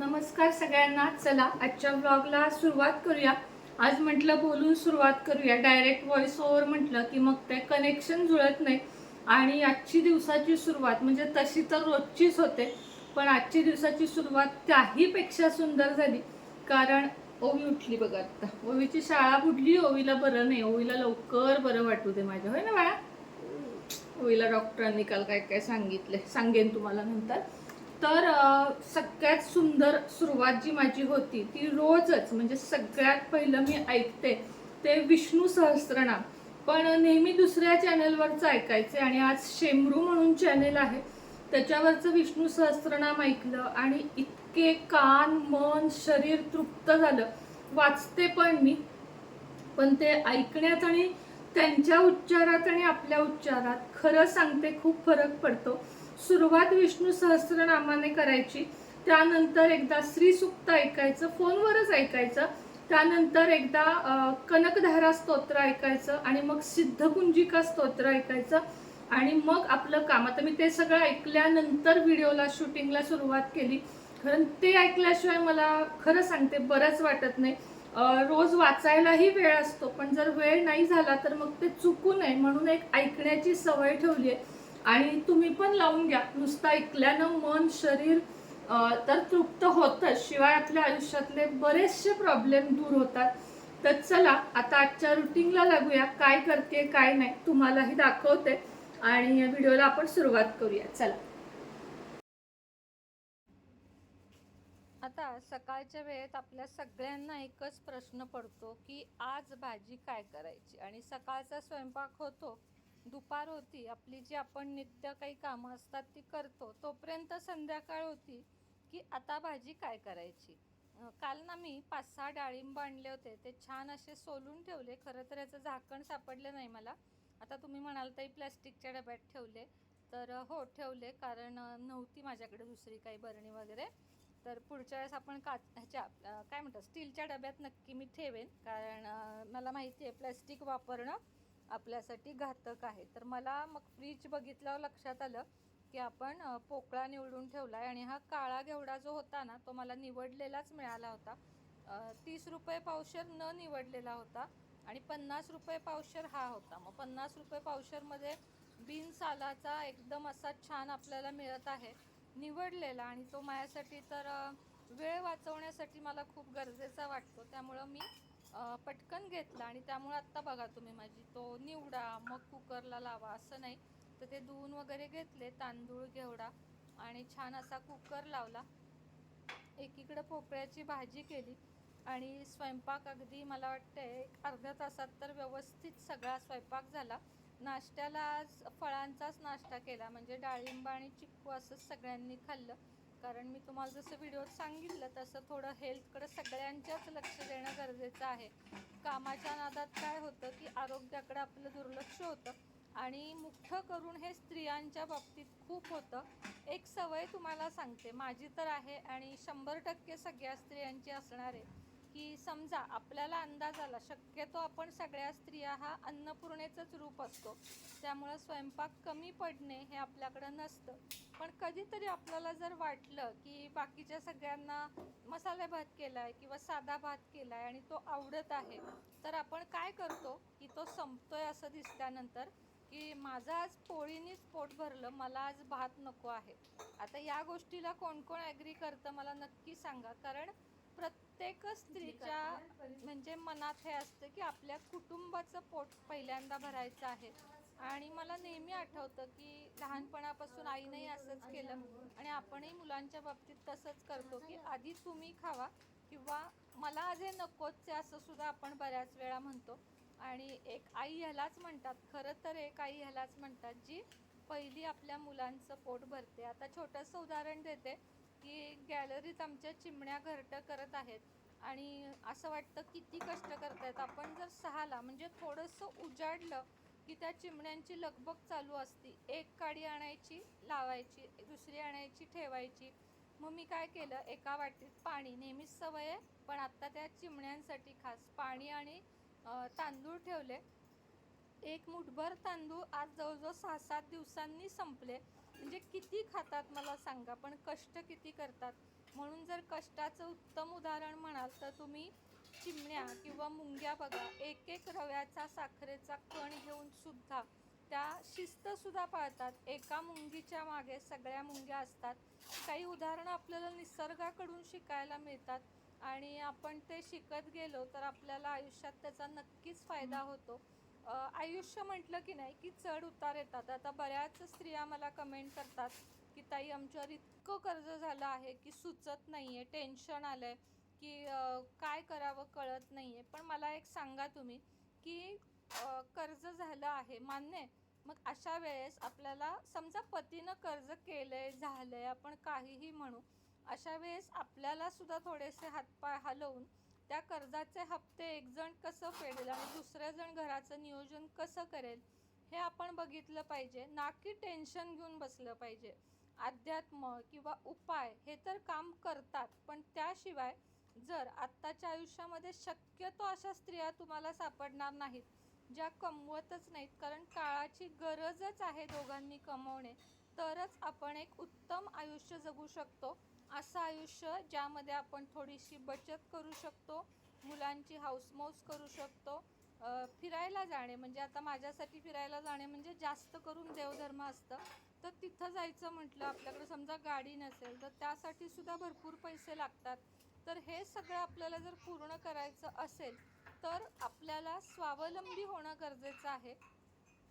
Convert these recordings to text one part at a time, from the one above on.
नमस्कार सगळ्यांना. चला आजच्या ब्लॉगला सुरुवात करूया. आज म्हटलं बोलून सुरुवात करूया. डायरेक्ट व्हॉइस ओव्हर म्हटलं की मग ते कनेक्शन जुळत नाही. आणि आजची दिवसाची सुरुवात म्हणजे तशी तर रोजचीच होते पण आजची दिवसाची सुरुवात त्याहीपेक्षा सुंदर झाली. कारण ओवी उठली बघा आता. ओवीची शाळा बुडली ओवीला बरं नाही. ओवीला लवकर बरं वाटू दे माझ्या. होय ना बाळा? ओवीला डॉक्टरांनी काल काय काय सांगितले? सांगेन तुम्हाला नंतर. तर सगळ्यात सुंदर सुरुवात जी माझी होती ती रोजच म्हणजे सगळ्यात पहिलं मी ऐकते ते विष्णू सहस्त्रनाम पण नेहमी दुसऱ्या चॅनलवरचं ऐकायचे आणि आज शेमरू म्हणून चॅनेल आहे त्याच्यावरचं विष्णू सहस्त्रनाम ऐकलं आणि इतके कान मन शरीर तृप्त झालं. वाचते पण मी पण ते ऐकण्यात आणि त्यांच्या उच्चारात आणि आपल्या उच्चारात खरं सांगते खूप फरक पडतो. सुरुवात विष्णू सहस्त्रनामाने करायची. त्यानंतर एकदा श्रीसुक्त ऐकायचं फोनवरच ऐकायचं. त्यानंतर एकदा कनकधारा स्तोत्र ऐकायचं आणि मग सिद्धकुंजिका स्तोत्र ऐकायचं. आणि मग आपलं काम. आता मी ते सगळं ऐकल्यानंतर व्हिडिओला शूटिंगला सुरुवात केली. कारण ते ऐकल्याशिवाय मला खरं सांगते बरंच वाटत नाही. रोज वाचायलाही वेळ असतो. पण जर वेळ नाही झाला तर मग ते चुकू नये म्हणून एक ऐकण्याची सवय ठेवली आहे. आणि तुम्ही पण लावून घ्या. नुसतं ऐकल्यानं मन शरीर तर तृप्त होतच शिवाय आपल्या आयुष्यातले बरेचसे प्रॉब्लेम दूर होतात. तर चला आता आजच्या रुटीनला लागूया. काय करते काय नाही तुम्हालाही दाखवते. आणि या व्हिडिओला आपण सुरुवात करूया. चला. आता सकाळच्या वेळेत आपल्या सगळ्यांना एकच प्रश्न पडतो की आज भाजी काय करायची? आणि सकाळचा स्वयंपाक होतो दुपार होती आपली जी आपण नित्य काही कामं असतात ती करतो तोपर्यंत संध्याकाळ होती की आता भाजी काय करायची? काल ना मी पाच सहा डाळिंब आणले होते ते छान असे सोलून ठेवले खरं तर याचं झाकण सापडलं नाही मला. आता तुम्ही म्हणाल तरी प्लॅस्टिकच्या डब्यात ठेवले तर हो ठेवले कारण नव्हती माझ्याकडे दुसरी काही बरणी वगैरे. तर पुढच्या वेळेस आपण काच ह्याच्या काय म्हणतात स्टीलच्या डब्यात नक्की मी ठेवेन कारण मला माहिती आहे प्लॅस्टिक वापरणं आपल्यासाठी घातक आहे. तर मला मग फ्रीज बघितल्यावर लक्षात आलं की आपण पोकळा निवडून ठेवला आहे आणि हा काळा घेवडा जो होता ना तो मला निवडलेलाच मिळाला होता. तीस रुपये पावशर न निवडलेला होता आणि पन्नास रुपये पावशर हा होता. मग पन्नास रुपये पावशरमध्ये बिन सालाचा एकदम असा छान आपल्याला मिळत आहे निवडलेला आणि तो माझ्यासाठी तर वेळ वाचवण्यासाठी मला खूप गरजेचा वाटतो. त्यामुळं मी पटकन घेतला आणि त्यामुळे आत्ता बघा तुम्ही माझी तो निवडा मग कुकरला लावा असं नाही. तर ते धुवून वगैरे घेतले तांदूळ घेवडा आणि छान असा कुकर लावला. एकीकडं पोकळ्याची भाजी केली आणि स्वयंपाक अगदी मला वाटतं एक अर्ध्या तासात तर व्यवस्थित सगळा स्वयंपाक झाला. नाश्त्याला आज फळांचाच नाश्ता केला म्हणजे डाळिंब आणि चिक्कू असंच सगळ्यांनी खाल्लं. कारण मी तुम्हाला जसं व्हिडिओत सांगितलं तसं थोडं हेल्थकडे सगळ्यांच्याच लक्ष देणं गरजेचं आहे. कामाच्या नादात काय होतं की आरोग्याकडे आपलं दुर्लक्ष होतं आणि मुख्य करून हे स्त्रियांच्या बाबतीत खूप होतं. एक सवय तुम्हाला सांगते माझी तर आहे आणि शंभर टक्के सगळ्या स्त्रियांची असणार आहे की समजा आपल्याला अंदाज आला शक्यतो आपण सगळ्या स्त्रिया हा अन्नपूर्णेचंच रूप असतो. त्यामुळं स्वयंपाक कमी पडणे हे आपल्याकडं नसतं. पण कधीतरी आपल्याला जर वाटलं की बाकीच्या सगळ्यांना मसाले भात केला आहे किंवा साधा भात केला आहे आणि तो आवडत आहे तर आपण काय करतो की तो संपतो आहे असं दिसल्यानंतर की माझं आज पोळीनीच पोट भरलं मला आज भात नको आहे. आता या गोष्टीला कोण कोण ॲग्री करतं मला नक्की सांगा कारण प्रत्येक स्त्रीच्या म्हणजे मनात हे असतं की आपल्या कुटुंबाचं पोट पहिल्यांदा भरायचं आहे. आणि मला नेहमी आठवतं की लहानपणापासून आईनेही असंच केलं. आणि आपणही मुलांच्या बाबतीत तसंच करतो की आधी तुम्ही खावा किंवा मला आज हे नकोच ते असं सुद्धा आपण बऱ्याच वेळा म्हणतो. आणि एक आई ह्यालाच म्हणतात खरं तर एक आई ह्यालाच म्हणतात जी पहिली आपल्या मुलांचं पोट भरते. आता छोटंसं उदाहरण देते की गॅलरीत आमच्या चिमण्या घरटं करत आहेत. आणि असं वाटतं किती कष्ट करतायत. आपण जर सहाला म्हणजे थोडंसं उजाडलं की त्या चिमण्यांची लगबग चालू असती. एक काडी आणायची लावायची दुसरी आणायची ठेवायची. मग मी काय केलं? एका वाटीत पाणी. नेहमीच सवय आहे पण आत्ता त्या चिमण्यांसाठी खास पाणी आणि तांदूळ ठेवले. एक मुठभर तांदूळ आज जवळजवळ सहा सात दिवसांनी संपले. म्हणजे किती खातात मला सांगा पण कष्ट किती करतात? म्हणून जर कष्टाचं उत्तम उदाहरण म्हणाल तर तुम्ही चिमण्या किंवा मुंग्या बघा एक एक रव्याचा साखरेचा कण घेऊन सुद्धा त्या शिस्तसुद्धा पाळतात. एका मुंगीच्या मागे सगळ्या मुंग्या असतात. काही उदाहरणं आपल्याला निसर्गाकडून शिकायला मिळतात आणि आपण ते शिकत गेलो तर आपल्याला आयुष्यात त्याचा नक्कीच फायदा होतो. आयुष्य म्हटलं की नाही की चढ उतार येतात. आता बऱ्याच स्त्रिया मला कमेंट करतात की ताई आमच्यावर इतकं कर्ज झालं आहे की सुचत नाही आहे टेन्शन आलं आहे की काय करावं कळत नाही आहे पण मला एक सांगा तुम्ही की कर्ज झालं आहे मान्य आहे. मग अशा वेळेस आपल्याला समजा पतीनं कर्ज केलं आहे झालं आहे आपण काहीही म्हणू अशा वेळेस आपल्याला सुद्धा थोडेसे हातपाय हलवून त्या कर्जाचे हप्ते एक जण कसं फेडेल आणि दुसऱ्या जण घराचं नियोजन कसं करेल हे आपण बघितलं पाहिजे. ना की टेन्शन घेऊन बसलं पाहिजे. अध्यात्म किंवा उपाय हे तर काम करतात पण त्याशिवाय जर आत्ताच्या आयुष्यामध्ये शक्यतो अशा स्त्रिया तुम्हाला सापडणार नाहीत ज्या कमवतच नाहीत. कारण काळाची गरजच आहे दोघांनी कमवणे तरच आपण एक उत्तम आयुष्य जगू शकतो. असं आयुष्य ज्यामध्ये आपण थोडीशी बचत करू शकतो मुलांची हाऊसमौस करू शकतो. फिरायला जाणे म्हणजे आता माझ्यासाठी फिरायला जाणे म्हणजे जास्त करून देवधर्म असतं. तर तिथं जायचं म्हटलं आपल्याकडे समजा गाडी नसेल तर त्यासाठी सुद्धा भरपूर पैसे लागतात. तर हे सगळं आपल्याला जर पूर्ण करायचं असेल तर आपल्याला स्वावलंबी होणं गरजेचं आहे.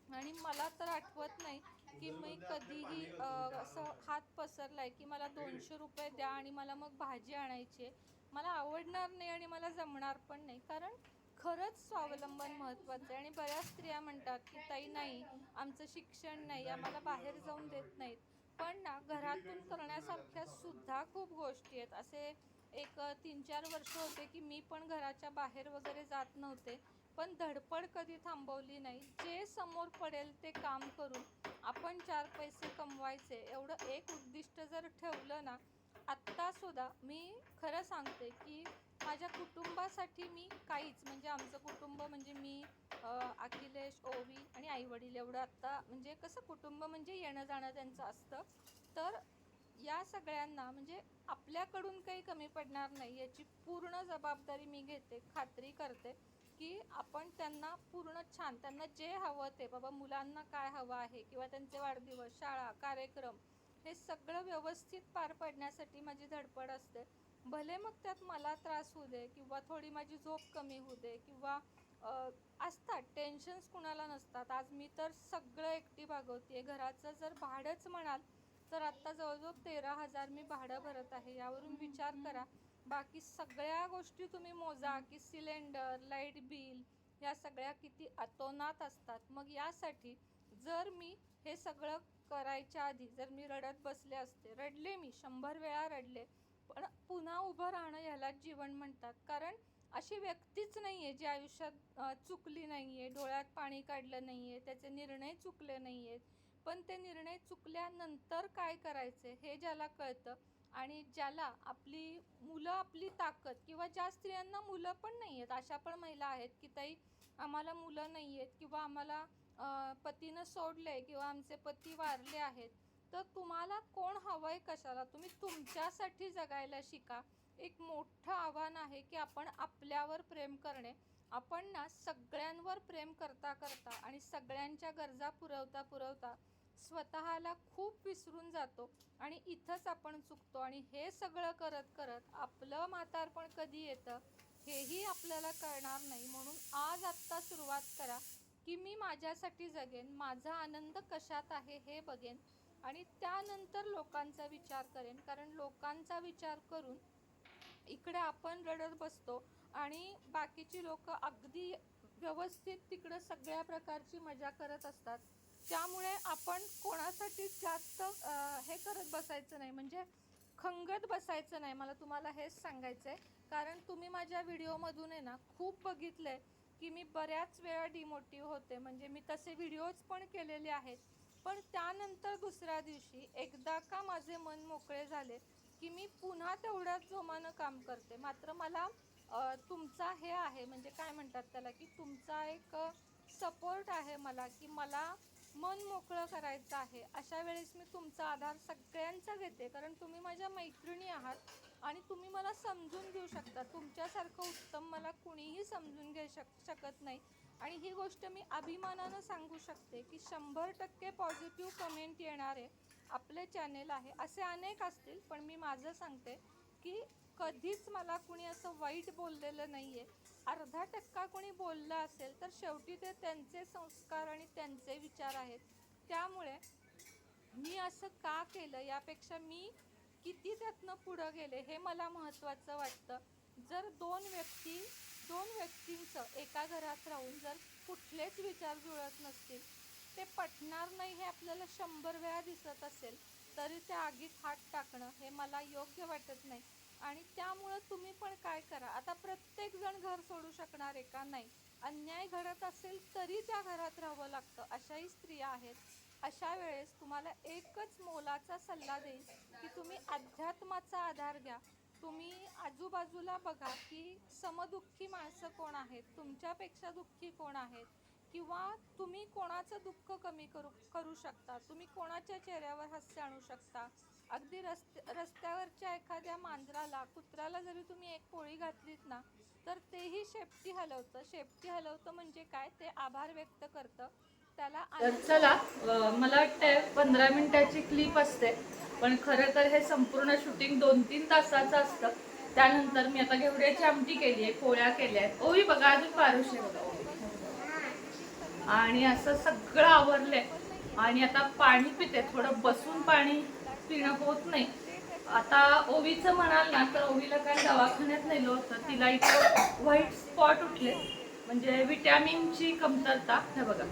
आणि मला तर आठवत नाही की मी कधीही असं हात पसरला आहे की मला दोनशे रुपये द्या आणि मला मग भाजी आणायची आहे. मला आवडणार नाही आणि मला जमणार पण नाही. कारण खरंच स्वावलंबन महत्त्वाचं आहे. आणि बऱ्याच स्त्रिया म्हणतात की ताई नाही आमचं शिक्षण नाही आम्हाला बाहेर जाऊन देत नाहीत. पण ना घरातून करण्यासारख्या सुद्धा खूप गोष्टी आहेत. असे एक तीन चार वर्ष होते की मी पण घराच्या बाहेर वगैरे जात नव्हते. पण धडपड कधी थांबवली नाही. जे समोर पडेल ते काम करून आपण चार पैसे कमवायचे. एवढं एक उद्दिष्ट जर ठेवलं ना आत्तासुद्धा मी खरं सांगते की माझ्या कुटुंबासाठी मी काहीच म्हणजे आमचं कुटुंब म्हणजे मी अखिलेश ओवी आणि आईवडील एवढं आत्ता म्हणजे कसं कुटुंब म्हणजे येणं जाणं त्यांचं असतं. तर या सगळ्यांना म्हणजे आपल्याकडून काही कमी पडणार नाही याची पूर्ण जबाबदारी मी घेते खात्री करते की आपण त्यांना पूर्ण छान त्यांना जे हवं ते बाबा मुलांना काय हवं आहे किंवा त्यांचे वाढदिवस शाळा कार्यक्रम हे सगळं व्यवस्थित पार पडण्यासाठी माझी धडपड असते. भले मग त्यात मला त्रास होऊ दे किंवा थोडी माझी झोप कमी होऊ दे किंवा असतात टेन्शन्स कुणाला नसतात. आज मी तर सगळं एकटी भागवते घराचं जर भाडंच म्हणाल तर आत्ता जवळजवळ तेरा हजार मी भाडं भरत आहे. यावरून विचार करा. बाकी सगळ्या गोष्टी तुम्ही मोजा की सिलेंडर लाइट बिल या सगळ्या किती अतोनात असतात. मग यासाठी जर मी हे सगळं करायच्या आधी जर मी रडत बसले असते रडले मी शंभर वेळा रडले पण पुन्हा उभं राहणं ह्यालाच जीवन म्हणतात. कारण अशी व्यक्तीच नाही आहे जी आयुष्यात चुकली नाही आहे डोळ्यात पाणी काढलं नाही आहे त्याचे निर्णय चुकले नाही आहेत पण ते निर्णय चुकल्यानंतर काय करायचे हे ज्याला कळतं आणि ज्याला आपली मुलं आपली ताकद किंवा ज्या स्त्रियांना मुलं पण नाही आहेत अशा पण महिला आहेत की ताई आम्हाला मुलं नाही आहेत किंवा आम्हाला पतीनं सोडले किंवा आमचे पती वारले आहेत तर तुम्हाला कोण हवं आहे कशाला? तुम्ही तुमच्यासाठी जगायला शिका. एक मोठं आव्हान आहे की आपण आपल्यावर प्रेम करणे. आपण ना सगळ्यांवर प्रेम करता करता आणि सगळ्यांच्या गरजा पुरवता पुरवता स्वतःला खूप विसरून जातो आणि इथंच आपण चुकतो आणि हे सगळं करत करत आपलं म्हातारपण कधी येतं हेही आपल्याला कळणार नाही. म्हणून आज आत्ता सुरुवात करा की मी माझ्यासाठी जगेन माझा आनंद कशात आहे हे बघेन आणि त्यानंतर लोकांचा विचार करेन. कारण लोकांचा विचार करून इकडे आपण रडत बसतो आणि बाकीची लोक अगदी व्यवस्थित तिकडं सगळ्या प्रकारची मजा करत असतात. त्यामुळे आपण कोणासाठी जास्त हे करत बसायचं नाही. म्हणजे खंगत बसायचं नाही. मला तुम्हाला हेच सांगायचं आहे कारण तुम्ही माझ्या व्हिडिओमधून आहे ना खूप बघितलं आहे की मी बऱ्याच वेळा डिमोटिव्ह होते. म्हणजे मी तसे व्हिडिओज पण केलेले आहेत. पण त्यानंतर दुसऱ्या दिवशी एकदा का माझे मन मोकळे झाले की मी पुन्हा तेवढ्याच जोमानं काम करते. मात्र मला तुमचा हे आहे. म्हणजे काय म्हणतात त्याला की तुमचा एक सपोर्ट आहे मला की मला मन मोकळं करायचं आहे. अशा वेळेस मी तुमचा आधार सगळ्यांचा घेते. कारण तुम्ही माझ्या मैत्रिणी आहात आणि तुम्ही मला समजून घेऊ शकता. तुमच्यासारखं उत्तम मला कुणीही समजून घेऊ शक शकत नाही. आणि ही गोष्ट मी अभिमानानं सांगू शकते की शंभर टक्के पॉझिटिव्ह कमेंट येणारे आपले चॅनेल आहे. असे अनेक असतील पण मी माझं सांगते की कधीच मला कुणी असं वाईट बोललेलं नाही आहे अर्धा टक्का कोणी बोललं असेल तर शेवटी ते त्यांचे संस्कार आणि त्यांचे विचार आहेत. त्यामुळे मी असं का केलं यापेक्षा मी किती त्यातनं पुढं गेले हे मला महत्त्वाचं वाटतं. जर दोन व्यक्ती दोन व्यक्तींचं एका घरात राहून जर कुठलेच विचार जुळत नसतील ते पटणार नाही हे आपल्याला शंभर वेळा दिसत असेल तरी त्या आगीत हात टाकणं हे मला योग्य वाटत नाही. आणि त्यामुळं तुम्ही पण काय करा. आता प्रत्येक जण घर सोडू शकणार आहे का? नाही. अन्याय घडत असेल तरी त्या घरात राहावं लागतं. अशाही स्त्रिया आहेत. अशा वेळेस तुम्हाला एकच मोलाचा सल्ला देईन की तुम्ही अध्यात्माचा आधार घ्या. तुम्ही आजूबाजूला बघा की समदुःखी माणसं कोण आहेत? तुमच्यापेक्षा दुःखी कोण आहेत? किंवा तुम्ही कोणाचं दुःख कमी करू करू शकता? तुम्ही कोणाच्या चेहऱ्यावर हास्य आणू शकता? अगदी रस्ते रस्त्यावरच्या एखाद्या मांजराला कुत्र्याला जरी तुम्ही एक पोळी घातलीत ना तर तेही शेपटी हलवतं. शेपटी हलवतं म्हणजे काय? ते आभार व्यक्त करतं. त्याला चला मला वाटतंय पंधरा मिनिटाची क्लिप असते पण खरं तर हे संपूर्ण शूटिंग दोन तीन तासाचं असतं. त्यानंतर मी आता घेवड्याची आमटी केली आहे पोळ्या केल्या आहेत. ओवी बघा अजून पारुश आहे बघा. आणि असं सगळं आवरलंय. आणि आता पाणी पिते थोडं बसून पाणी पिणं होत नाही. आता ओवीचं म्हणाल ना तर ओवीला काय दवाखान्यात नेलं होतं. तिला इथं व्हाईट स्पॉट उठले. म्हणजे विटॅमिनची कमतरता हे बघा.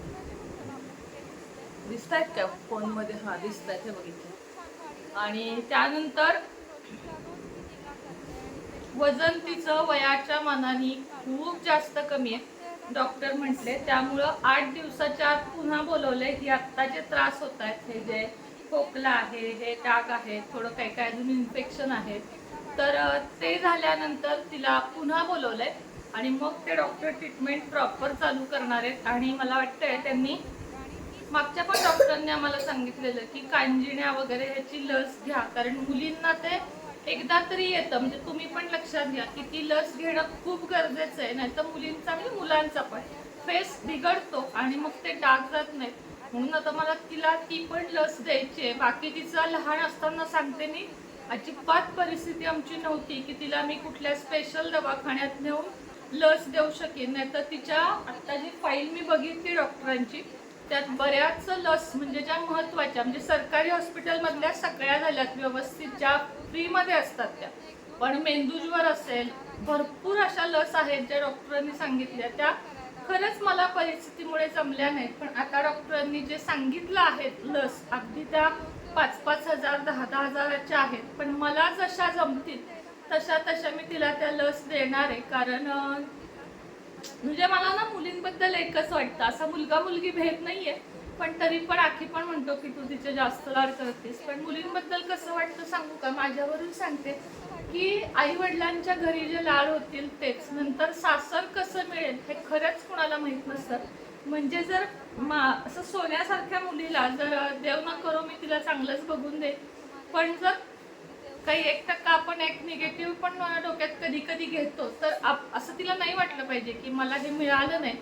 दिसत आहेत का फोनमध्ये हा दिसत आहेत हे बघितलं. आणि त्यानंतर वजन तिचं वयाच्या मानाने खूप जास्त कमी आहे. डॉक्टर म्हटले त्यामुळं आठ दिवसाच्या आत पुन्हा बोलवले की आत्ता जे त्रास होत आहेत हे जे खोकला आहे हे डाग आहे थोडं काही काही अजून इन्फेक्शन आहे. तर ते झाल्यानंतर तिला पुन्हा बोलवलंय आणि मग ते डॉक्टर ट्रीटमेंट प्रॉपर चालू करणार आहेत. आणि मला वाटतंय त्यांनी मागच्या पण डॉक्टरांनी आम्हाला सांगितलेलं की कांजिण्या वगैरे ह्याची लस घ्या. कारण मुलींना ते एकदा तरी येतं. म्हणजे तुम्ही पण लक्षात घ्या की ती लस घेणं खूप गरजेचं आहे. नाही तर मुलींचा म्हणजे मुलांचा पण फेस बिघडतो आणि मग ते डाग जात नाहीत. म्हणून आता मला तिला ती पण लस द्यायची आहे. बाकी तिचा लहान असताना सांगते मी अजिबात परिस्थिती आमची नव्हती की तिला मी कुठल्या स्पेशल दवाखान्यात नेऊन लस देऊ शकेन. नाही तर तिच्या आता जी फाईल मी बघितली डॉक्टरांची त्यात बऱ्याच लस म्हणजे ज्या महत्त्वाच्या म्हणजे सरकारी हॉस्पिटलमधल्या सगळ्या झाल्यात व्यवस्थित ज्या फ्रीमध्ये असतात त्या. पण मेंदूज्वर असेल भरपूर अशा लस आहेत ज्या डॉक्टरांनी सांगितल्या. त्या खरंच मला परिस्थितीमुळे जमल्या नाहीत पण आता डॉक्टरांनी जे सांगितलं आहे लस अगदी त्या पाच पाच हजार दहा दहा हजाराच्या आहेत. पण मला जशा जमतील तशा तशा मी तिला त्या लस देणार आहे. कारण म्हणजे मला ना मुलींबद्दल एकच वाटतं. असा मुलगा मुलगी भेद नाहीये. पण तरी पण आखी पण म्हणतो की तू तिचे जास्त लाड करतेस. पण मुलींबद्दल कसं वाटतं सांगू का? माझ्यावरून सांगते. की आई वडिलांच्या घरी जे लाड होतील तेच. नंतर सासर कसं मिळेल हे खरंच कुणाला माहीत नसतं. म्हणजे जर मा असं सोन्यासारख्या मुलीला जर देव न करो मी तिला चांगलंच बघून दे पण जर काही एक टक्का आपण एक निगेटिव्ह पण डोक्यात कधी कधी घेतो तर आप- असं तिला नाही वाटलं पाहिजे की मला हे मिळालं नाही.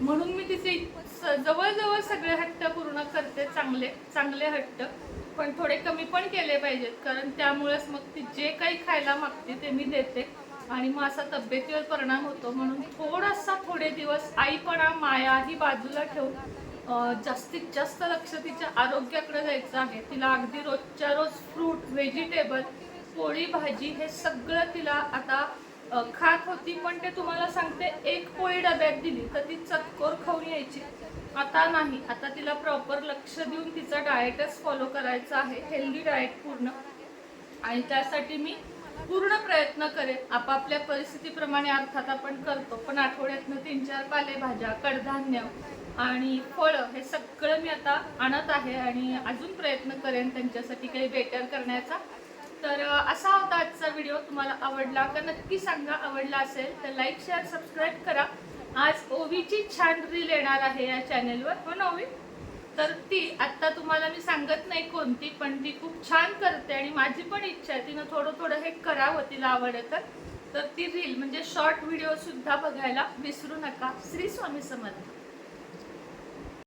म्हणून मी तिचे जवळजवळ सगळे हट्ट पूर्ण करते चांगले चांगले हट्ट. पण थोडे कमी पण केले पाहिजेत कारण त्यामुळेच मग ती जे काही खायला मागते ते मी देते. आणि मग असा तब्येतीवर परिणाम होतो म्हणून थोडासा थोडे दिवस आईपणा माया ही बाजूला ठेवून जास्तीत जास्त लक्ष तिच्या आरोग्याकडे द्यायचं आहे. तिला अगदी रोजच्या रोज फ्रूट व्हेजिटेबल पोळी भाजी हे सगळं तिला आता खात होती पण ते तुम्हाला सांगते एक पोळी डब्यात दिली तर ती चतकोर खाऊन यायची. आता नाही. आता तिला प्रॉपर लक्ष देऊन तिचा डाएटच फॉलो करायचा आहे. हेल्दी डाएट पूर्ण. आणि त्यासाठी मी पूर्ण प्रयत्न करेन. आपापल्या परिस्थितीप्रमाणे अर्थात आपण करतो. पण आठवड्यातनं तीन चार पालेभाज्या कडधान्य आणि फळं हे सगळं मी आता आणत आहे आणि अजून प्रयत्न करेन त्यांच्यासाठी काही बेटर करण्याचा. तर असा होता आजचा व्हिडिओ तुम्हाला आवडला का नक्की सांगा. आवडला असेल तर लाईक शेअर सबस्क्राईब करा. आज ओवीची छान रील येणार आहे या चॅनेलवर हो ना ओवी? तर ती आत्ता तुम्हाला मी सांगत नाही कोणती पण ती खूप छान करते आणि माझी पण इच्छा आहे. तिनं थोडं थोडं हे करावं तिला आवड तर तर ती रील म्हणजे शॉर्ट व्हिडिओ सुद्धा बघायला विसरू नका. श्री स्वामी समर्थ.